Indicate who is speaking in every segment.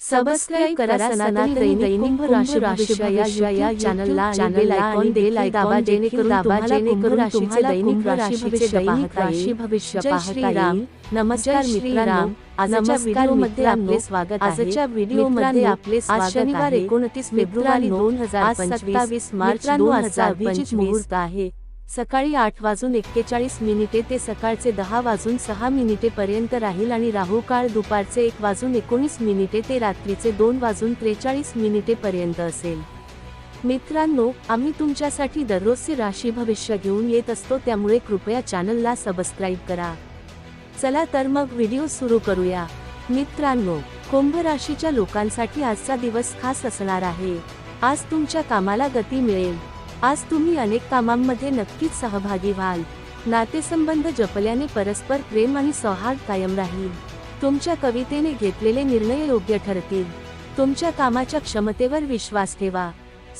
Speaker 1: Subscribe करा सनातन दैनिक कुंभ राशी राशी या चॅनलला आणि बेल आयकॉन जेणेकरून दाबा जेणेकरून राशीचे दैनिक राशी भविष्य दैनिक राशी भविष्य पाहता येईल. नमस्कार मित्रांनो. आजच्या व्हिडिओमध्ये आपले स्वागत आजच्या व्हिडिओमध्ये आपले आज शनिवार एकोणतीस फेब्रुवारी दोन हजार सत्तावीस मार्च दोन हजार पंचवीस मुहूर्त आहे. सकाळी आठ वाजून एक्केचाळीस मिनिटे ते सकाळचे दहा वाजून सहा मिनिटे पर्यंत राहील आणि राहू काळ दुपारचे एक वाजून एकोणीस मिनिटे ते रात्रीचे दोन वाजून त्रेचाळीस मिनिटे पर्यंत असेल. मित्रांनो आम्ही तुमच्यासाठी दररोजचे राशी भविष्य घेऊन येत असतो त्यामुळे कृपया चॅनलला सबस्क्राईब करा. चला तर मग व्हिडिओ सुरू करूया. मित्रांनो कुंभ राशीच्या लोकांसाठी आजचा दिवस खास असणार आहे. आज तुमच्या कामाला गती मिळेल. आज तुम्ही अनेक कामांमध्ये नक्कीच सहभागी व्हाल. नातेसंबंध जपल्याने परस्पर प्रेम आणि सौहार्द कायम राहील. तुमच्या कवितेने घेतलेले निर्णय योग्य ठरतील. तुमच्या कामाच्या क्षमतेवर विश्वास ठेवा.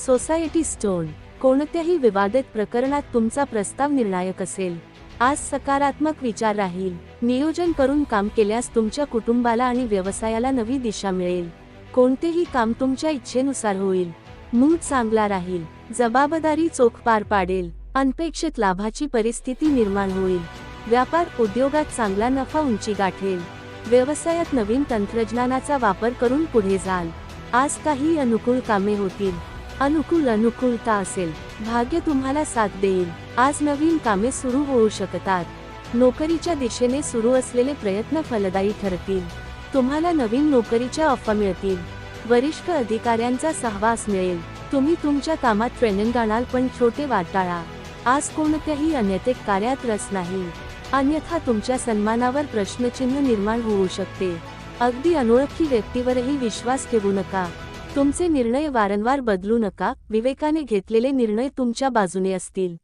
Speaker 1: सोसायटी स्टोन कोणत्याही विवादित प्रकरणात तुमचा प्रस्ताव निर्णायक असेल. आज सकारात्मक विचार राहील. नियोजन करून काम केल्यास तुमच्या कुटुंबाला आणि व्यवसायाला नवी दिशा मिळेल. कोणतेही काम तुमच्या इच्छेनुसार होईल. मूड चांगला राहील. जबाबदारी चोख पार पाडेल. अनपेक्षित लाभाची परिस्थिती निर्माण होईल. व्यापार उद्योगात चांगला नफा उंची गाठेल. व्यवसायात नवीन तंत्रज्ञानाचा वापर करून पुढे जाल. आज काही अनुकूल कामे होतील. अनुकूल अनुकूलता असेल. भाग्य तुम्हाला साथ देईल. आज नवीन कामे सुरू होऊ शकतात. नोकरीच्या दिशेने सुरू असलेले प्रयत्न फलदायी ठरतील. तुम्हाला नवीन नोकरीच्या ऑफर मिळतील. वरिष्ठ अधिकाऱ्यांचा सहवास मिळेल. तुम्ही तुमच्या कामात ट्रेनिंग आणाल पण छोटे वाटाळा. आज कोणत्याही अनैतिक कार्यात रस नाही. अन्यथा तुमच्या सन्मानावर प्रश्नचिन्ह निर्माण होऊ शकते. अगदी अनोळखी व्यक्तीवरही विश्वास ठेवू नका. तुमचे निर्णय वारंवार बदलू नका. विवेकाने घेतलेले निर्णय तुमच्या बाजूने असतील.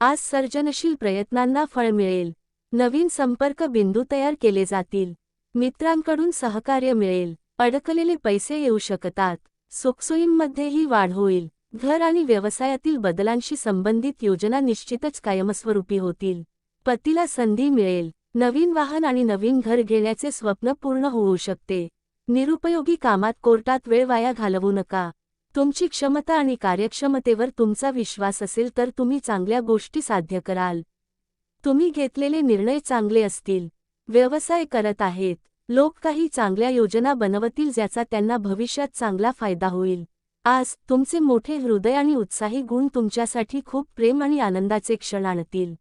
Speaker 1: आज सर्जनशील प्रयत्नांना फळ मिळेल. नवीन संपर्क बिंदू तयार केले जातील. मित्रांकडून सहकार्य मिळेल. अडकलेले पैसे येऊ शकतात. सुखसोयींमध्येही वाढ होईल. घर आणि व्यवसायातील बदलांशी संबंधित योजना निश्चितच कायमस्वरूपी होतील. पतीला संधी मिळेल. नवीन वाहन आणि नवीन घर घेण्याचे स्वप्न पूर्ण होऊ शकते. निरुपयोगी कामात कोर्टात वेळ वाया घालवू नका. तुमची क्षमता आणि कार्यक्षमतेवर तुमचा विश्वास असेल तर तुम्ही चांगल्या गोष्टी साध्य कराल. तुम्ही घेतलेले निर्णय चांगले असतील. व्यवसाय करत आहेत. लोक काही चांगल्या योजना बनवतील ज्याचा त्यांना भविष्यात चांगला फायदा होईल. आज तुमचे मोठे हृदय आणि उत्साही गुण तुमच्यासाठी खूप प्रेम आणि आनंदाचे क्षण आणतील.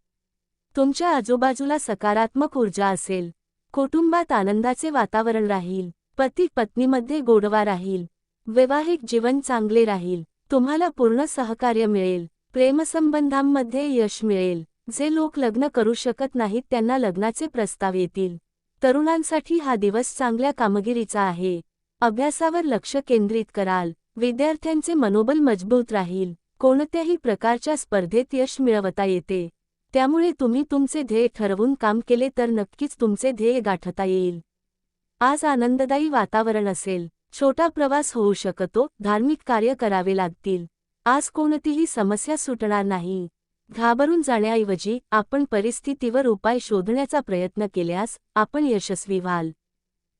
Speaker 1: तुमच्या आजूबाजूला सकारात्मक ऊर्जा असेल. कुटुंबात आनंदाचे वातावरण राहील. पती पत्नीमध्ये गोडवा राहील. वैवाहिक जीवन चांगले राहील. तुम्हाला पूर्ण सहकार्य मिळेल. प्रेमसंबंधांमध्ये यश मिळेल. जे लोक लग्न करू शकत नाहीत त्यांना लग्नाचे प्रस्ताव येतील. तरुणांसाठी हा दिवस चांगल्या कामगिरीचा आहे. अभ्यासावर लक्ष केंद्रित कराल. विद्यार्थ्यांचे मनोबल मजबूत राहील. कोणत्याही प्रकारच्या स्पर्धेत यश मिळवता येते. त्यामुळे तुम्ही तुमचे ध्येय ठरवून काम केले तर नक्कीच तुमचे ध्येय गाठता येईल. आज आनंददायी वातावरण असेल. छोटा प्रवास होऊ शकतो. धार्मिक कार्य करावे लागतील. आज कोणतीही समस्या सुटणार नाही. घाबरून जाण्याऐवजी आपण परिस्थितीवर उपाय शोधण्याचा प्रयत्न केल्यास आपण यशस्वी व्हाल.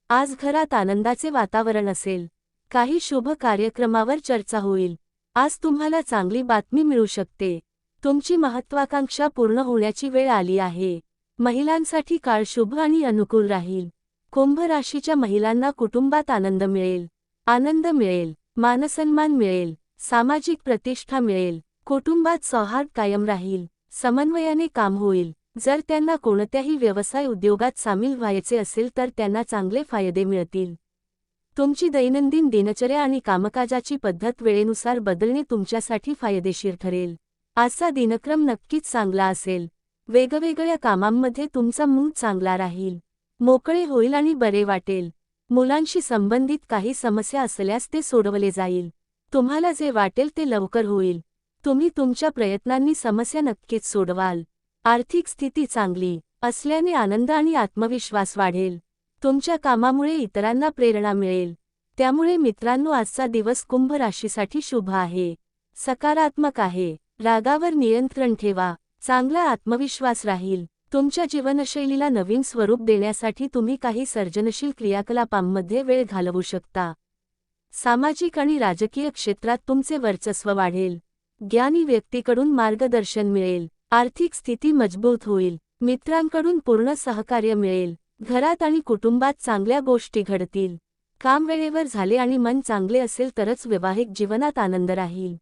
Speaker 1: आज घरात आनंदाचे वातावरण असेल. काही शुभ कार्यक्रमावर चर्चा होईल. आज तुम्हाला चांगली बातमी मिळू शकते. तुमची महत्वाकांक्षा पूर्ण होण्याची वेळ आली आहे. महिलांसाठी काळ शुभ आणि अनुकूल राहील. कुंभ राशीच्या महिलांना कुटुंबात आनंद मिळेल. आनंद मिळेल. मानसन्मान मिळेल. सामाजिक प्रतिष्ठा मिळेल. कुटुंबात सौहार्द कायम राहील समन्वयाने काम होईल. जर त्यांना कोणत्याही व्यवसाय उद्योगात सामील व्हायचे असेल तर त्यांना चांगले फायदे मिळतील. तुमची दैनंदिन दिनचर्या आणि कामकाजाची पद्धत वेळेनुसार बदलणे तुमच्यासाठी फायदेशीर ठरेल. आजचा दिनक्रम नक्कीच चांगला असेल. वेगवेगळ्या कामांमध्ये तुमचा मूड चांगला राहील. मोकळे होईल आणि बरे वाटेल. मुलांशी संबंधित काही समस्या असल्यास ते सोडवले जाईल. तुम्हाला जे वाटेल ते लवकर होईल. तुम्ही तुमच्या प्रयत्नांनी समस्या नक्कीच सोडवाल. आर्थिक स्थिती चांगली असल्याने आनंद आणि आत्मविश्वास वाढेल. तुमच्या कामामुळे इतरांना प्रेरणा मिळेल. त्यामुळे मित्रांनो आजचा दिवस कुंभ राशीसाठी शुभ आहे. सकारात्मक आहे. रागावर नियंत्रण ठेवा. चांगला आत्मविश्वास राहील. तुमच्या जीवनशैलीला नवीन स्वरूप देण्यासाठी तुम्ही काही सर्जनशील क्रियाकलापांमध्ये वेळ घालवू शकता. सामाजिक आणि राजकीय क्षेत्रात तुमचे वर्चस्व वाढेल. ज्ञानी व्यक्तीकडून मार्गदर्शन मिळेल आर्थिक स्थिती मजबूत होईल मित्रांकडून पूर्ण सहकार्य मिळेल घरात आणि कुटुंबात चांगल्या गोष्टी घडतील. काम वेळेवर झाले आणि मन चांगले असेल तरच वैवाहिक जीवनात आनंद राहील.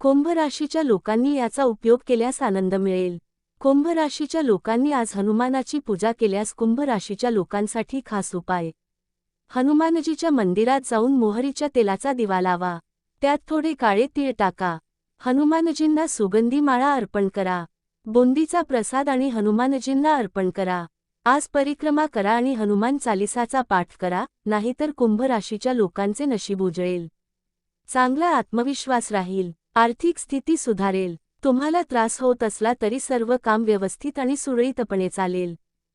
Speaker 1: कुंभ राशीच्या लोकांनी याचा उपयोग केल्यास आनंद मिळेल. कुंभ राशीच्या लोकांनी आज हनुमानाची पूजा केल्यास कुंभ राशीच्या लोकांसाठी खास उपाय. हनुमानजीच्या मंदिरात जाऊन मोहरीच्या तेलाचा दिवा लावा. त्यात थोडे काळे तीळ टाका. हनुमानजींना सुगंधी माळा अर्पण करा. बुंदीचा प्रसाद आणि हनुमानजींना अर्पण करा. आज परिक्रमा करा आणि हनुमान चालिसाचा पाठ करा नाहीतर कुंभ राशीच्या लोकांचे नशीब उजळेल. चांगला आत्मविश्वास राहील. आर्थिक स्थिती सुधारेल. तुम्हाला त्रास होत असला तरी सर्व काम व्यवस्थित आणि सुरळीतपणे चालेल.